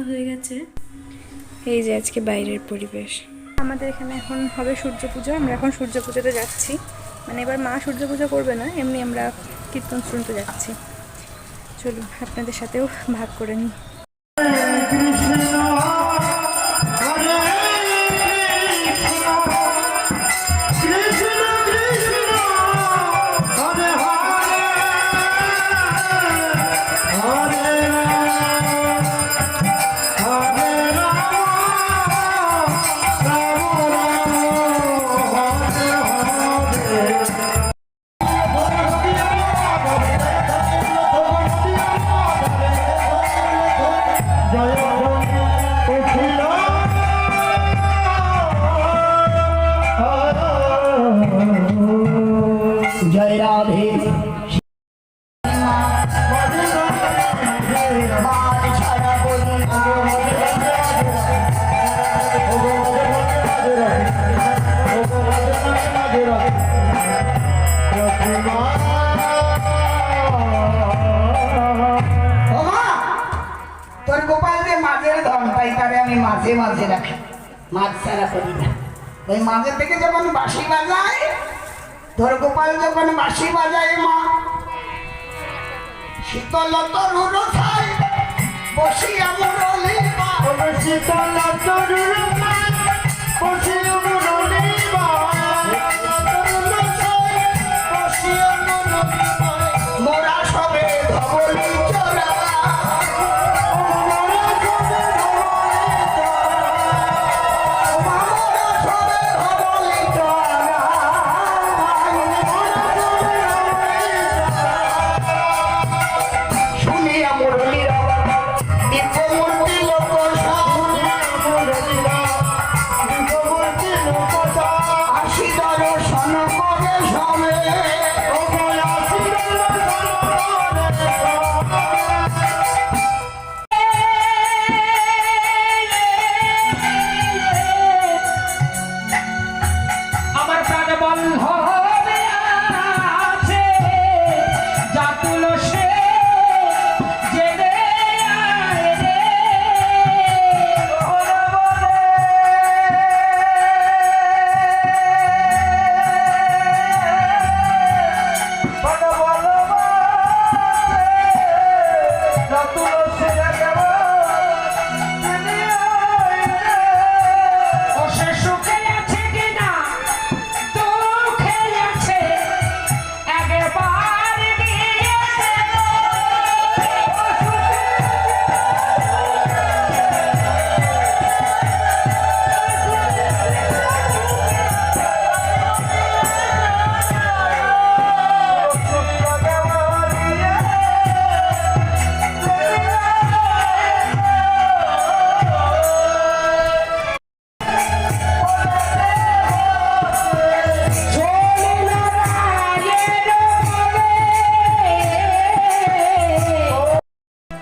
গাঁথা হয়ে গেছে। এই যে আজকে বাইরের পরিবেশ। আমাদের এখানে এখন হবে সূর্য পুজো, আমরা এখন সূর্য পুজোতে যাচ্ছি। মানে এবার মা সূর্য পুজো করবে না, এমনি আমরা কীর্তন শুনতে যাচ্ছি। চলুন, আপনাদের সাথেও ভাগ করে নিই। তারে আমি মাঝে মাঝে রাখি। মাছ ছাড়া করি না। ওই মাঝে থেকে যখন বাঁশি বাজায় ধর গোপাল যখন বাঁশি বাজায় মা, শীতল তরুণ ছাই বসি আমার মা শীতল বসি ছাই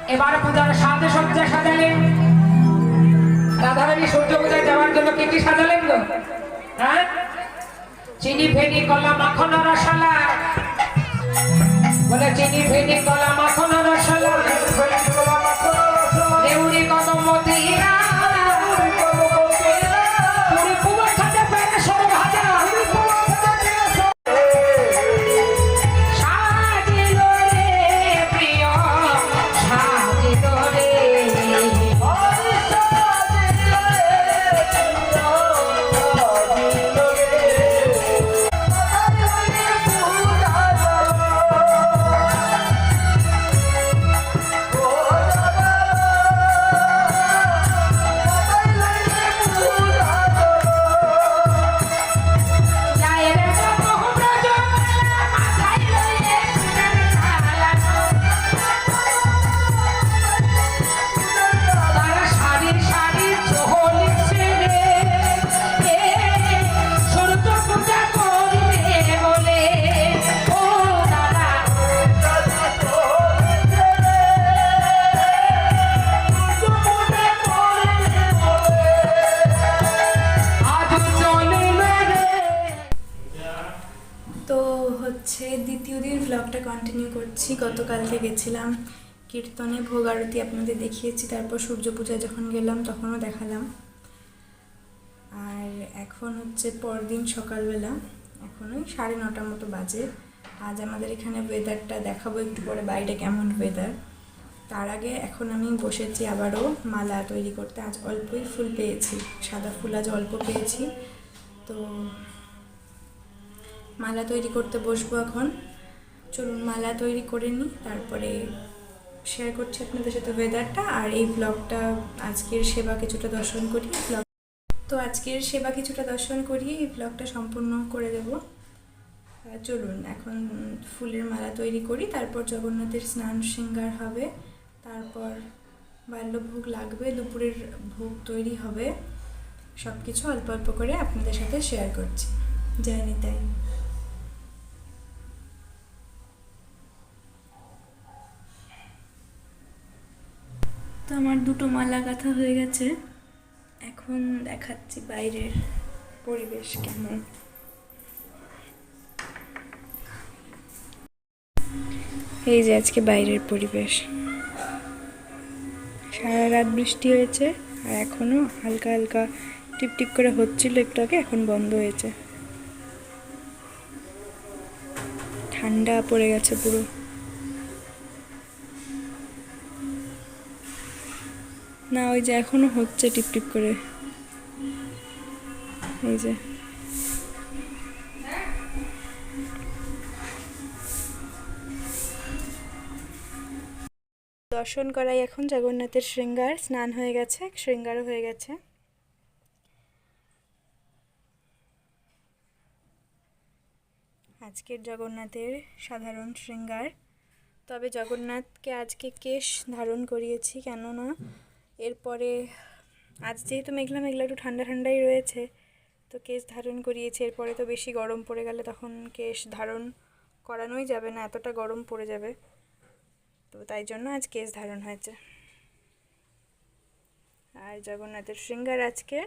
এবার পূজার সাজে সজ্জা সাজালেন। রাধারানী সূর্য পূজায় যাওয়ার জন্য কি কি সাজালেন গো? হ্যাঁ? চিনি, ফেনি, কলা, মাখন রসালা বলে চিনি, ফেনি, কলা কন্টিনিউ করছি। গতকালকে গেছিলাম কীর্তনে, ভোগ আরতি আপনাদের দেখিয়েছি, তারপর সূর্য পূজায় যখন গেলাম তখনও দেখালাম। আর এখন হচ্ছে পরদিন সকালবেলা এখন ওই সাড়ে নটার মতো বাজে। আজ আমাদের এখানে ওয়েদারটা দেখাবো একটু পরে, বাইরে কেমন ওয়েদার তার আগে এখন আমি বসেছি আবারও মালা তৈরি করতে, আজ অল্পই ফুল পেয়েছি, সাদা ফুল আজ অল্প পেয়েছি। তো মালা তৈরি করতে বসবো এখন। চলুন মালা তৈরি করে নিই, তারপরে শেয়ার করছি আপনাদের সাথে ওয়েদারটা আর এই ব্লগটা আজকের সেবা কিছুটা দর্শন করি। ব্লগ তো আজকের সেবা কিছুটা দর্শন করিয়ে এই ব্লগটা সম্পূর্ণ করে দেব। চলুন, এখন ফুলের মালা তৈরি করি। তারপর জগন্নাথের স্নান শৃঙ্গার হবে। তারপর বাল্যভোগ লাগবে, দুপুরের ভোগ তৈরি হবে। সব কিছু অল্প অল্প করে আপনাদের সাথে শেয়ার করছি। জয় নিতাই। তো আমার দুটো মালা গাঁথা হয়ে গেছে। এখন দেখাচ্ছি বাইরের পরিবেশ কেমন। এই যে আজকে বাইরের পরিবেশ। সারা রাত বৃষ্টি হয়েছে আর এখনও হালকা হালকা টিপ টিপ করে হচ্ছিল একটু আগে, এখন বন্ধ হয়েছে। ঠান্ডা পড়ে গেছে পুরো। না, ওই যে এখনও হচ্ছে টিপ টিপ করে। এই যে। দর্শন করাই এখন জগন্নাথের শৃঙ্গার। স্নান হয়ে গেছে, শৃঙ্গারও হয়ে গেছে। আজকের জগন্নাথের সাধারণ শৃঙ্গার। তবে জগন্নাথকে আজকে কেশ ধারণ করিয়েছি, কেননা এরপরে আজ যেহেতু মেঘলা মেঘলা, একটু ঠান্ডা ঠান্ডাই রয়েছে, তো কেশ ধারণ করিয়েছি। এরপরে তো বেশি গরম পড়ে গেলে তখন কেশ ধারণ করানোই যাবে না, এতটা গরম পড়ে যাবে। তো তাই জন্য আজ কেশ ধারণ হয়েছে। আর জগন্নাথের শৃঙ্গার আজকে।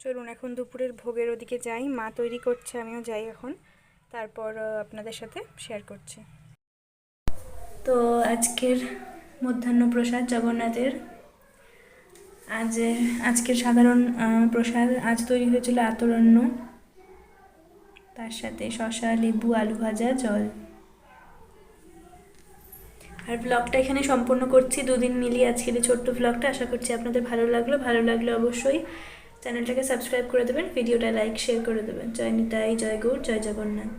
চলুন এখন দুপুরের ভোগের ওদিকে যাই। মা তৈরি করছে, আমিও যাই এখন। তারপর আপনাদের সাথে শেয়ার করছি। তো আজকের মধ্যাহ্ন প্রসাদ জগন্নাথের। আজ, আজকের সাধারণ প্রসাদ আজ তৈরি হয়েছিল আতরণ্য তার সাথে শসা, লেবু, আলু ভাজা, জল। আর ব্লগটা এখানে সম্পূর্ণ করছি, দুদিন মিলিয়ে আজকের এই ছোট্ট ব্লগটা আশা করছি আপনাদের ভালো লাগল। ভালো লাগলে অবশ্যই চ্যানেলটাকে সাবস্ক্রাইব করে দেবেন, ভিডিওটা লাইক শেয়ার করে দেবেন। জয় নিতাই, জয় গৌর, জয় জগন্নাথ।